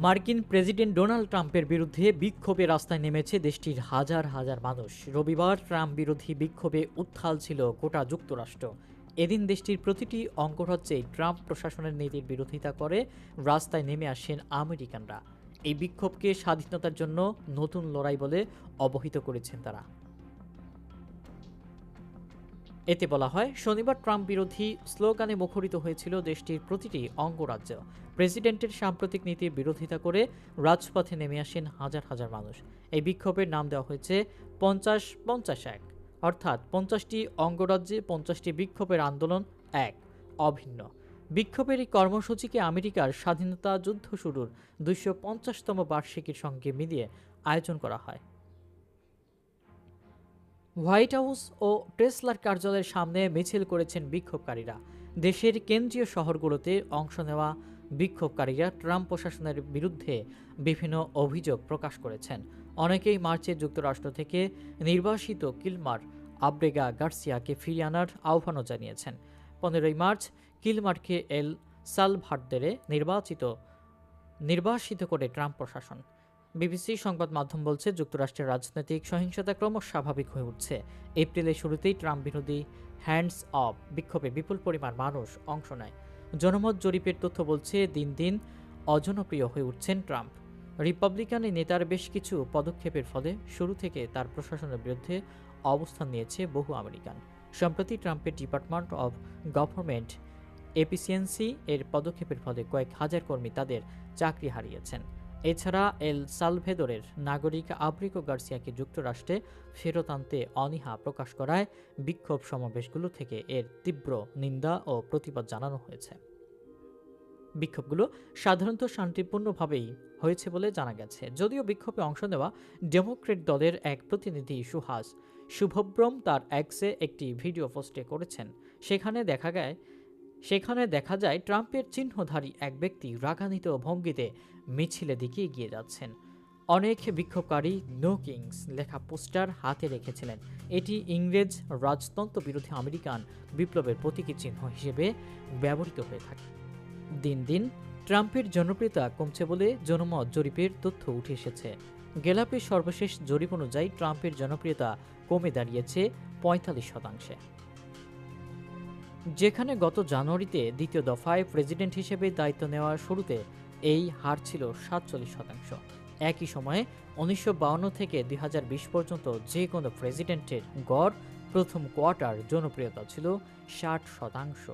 মার্কিন president Donald ট্রাম্পের বিরুদ্ধে বিক্ষোভে রাস্তায় নেমেছে দেশটির হাজার হাজার মানুষ। রবিবার ট্রাম্প বিরোধী বিক্ষোভে উত্থাল ছিল গোটা যুক্তরাষ্ট্র। এদিন দেশটির প্রতিটি অঙ্গরাজ্যেই ট্রাম্প প্রশাসনের নীতির বিরোধিতা করে রাস্তায় নেমে আসেন আমেরিকানরা। এই বিক্ষোভকে স্বাধীনতার জন্য নতুন লড়াই বলে অবহিত করেছেন তারা। এতে বলা হয়, শনিবার ট্রাম্প বিরোধী স্লোগানে মুখরিত হয়েছিল দেশটির প্রতিটি অঙ্গরাজ্য। প্রেসিডেন্টের সাম্প্রতিক নীতির বিরোধিতা করে রাজপথে নেমে আসেন হাজার হাজার মানুষ। এই বিক্ষোভের নাম দেওয়া হয়েছে, পঞ্চাশ পঞ্চাশ এক। অর্থাৎ পঞ্চাশটি অঙ্গরাজ্যে পঞ্চাশটি বিক্ষোভের আন্দোলন এক, অভিন্ন। বিক্ষোভের এই কর্মসূচিকে আমেরিকার স্বাধীনতা যুদ্ধ শুরুর দুইশো পঞ্চাশতম বার্ষিকীর সঙ্গে মিলিয়ে আয়োজন করা হয়। হোয়াইট হাউস ও টেসলার কার্যালয়ের সামনে মিছিল করেছেন বিক্ষোভকারীরা। দেশের কেন্দ্রীয় শহরগুলোতে অংশ নেওয়া বিক্ষোভকারীরা ট্রাম্প প্রশাসনের বিরুদ্ধে বিভিন্ন অভিযোগ প্রকাশ করেছেন। অনেকেই মার্চে যুক্তরাষ্ট্র থেকে নির্বাসিত কিলমার আব্রেগা গার্সিয়াকে ফিরিয়ে আনার আহ্বানও জানিয়েছেন। পনেরোই মার্চ কিলমারকে এল সালভার্দেরে নির্বাচিত, নির্বাসিত করে ট্রাম্প প্রশাসন বিবিসি সংবাদ মাধ্যম বলছে, যুক্তরাষ্ট্রের রাজনৈতিক সহিংসতা ক্রমশ স্বাভাবিক হয়ে উঠছে। এপ্রিলের শুরুতেই ট্রাম্প বিরোধী হ্যান্ডস অফ বিক্ষোভে বিপুল পরিমাণ মানুষ অংশ নেয়। জনমত জরিপের তথ্য বলছে, দিন দিন অজনপ্রিয় হয়ে উঠছেন ট্রাম্প। রিপাবলিকান নেতার বেশ কিছু পদক্ষেপের ফলে শুরু থেকে তার প্রশাসনের বিরুদ্ধে অবস্থান নিয়েছে বহু আমেরিকান। সম্প্রতি ট্রাম্পের ডিপার্টমেন্ট অব গভর্নমেন্ট এফিসিয়েন্সি এর পদক্ষেপের ফলে কয়েক হাজার কর্মী তাদের চাকরি হারিয়েছেন। এছাড়া এল সালভেদরের নাগরিক আব্রিকো গার্সিয়াকে যুক্তরাষ্ট্রে ফেরত আনতে অনীহা প্রকাশ করায় বিক্ষোভ সমাবেশগুলো থেকে এর তীব্র নিন্দা ও প্রতিবাদ জানানো হয়েছে। বিক্ষোভগুলো সাধারণত শান্তিপূর্ণভাবেই হয়েছে বলে জানা গেছে। যদিও বিক্ষোভে অংশ নেওয়া ডেমোক্রেট দলের এক প্রতিনিধি সুহাস শুভব্রম তার এক্সে একটি ভিডিও পোস্টে করেছেন। সেখানে দেখা যায় সেখানে দেখা যায় ট্রাম্পের চিহ্নধারী এক ব্যক্তি রাগান্বিত ভঙ্গিতে মিছিলের দিকে এগিয়ে যাচ্ছেন। অনেক বিক্ষোভকারী নো কিংস লেখা পোস্টার হাতে রেখেছিলেন। এটি ইংরেজ রাজতন্ত্র বিরোধী আমেরিকান বিপ্লবের প্রতীকী চিহ্ন হিসেবে ব্যবহৃত হয়ে থাকে। দিন দিন ট্রাম্পের জনপ্রিয়তা কমছে বলে জনমত জরিপের তথ্য উঠে এসেছে। গেলাপের সর্বশেষ জরিপ অনুযায়ী ট্রাম্পের জনপ্রিয়তা কমে দাঁড়িয়েছে পঁয়তাল্লিশ শতাংশে। যেখানে গত জানুয়ারিতে দ্বিতীয় দফায় প্রেসিডেন্ট হিসেবে দায়িত্ব নেওয়ার শুরুতে এই হার ছিল সাতচল্লিশ শতাংশ। একই সময়ে উনিশশো থেকে দুই হাজার বিশ পর্যন্ত যে কোনো প্রেসিডেন্টের গড় প্রথম কোয়ার্টার জনপ্রিয়তা ছিল ষাট শতাংশ।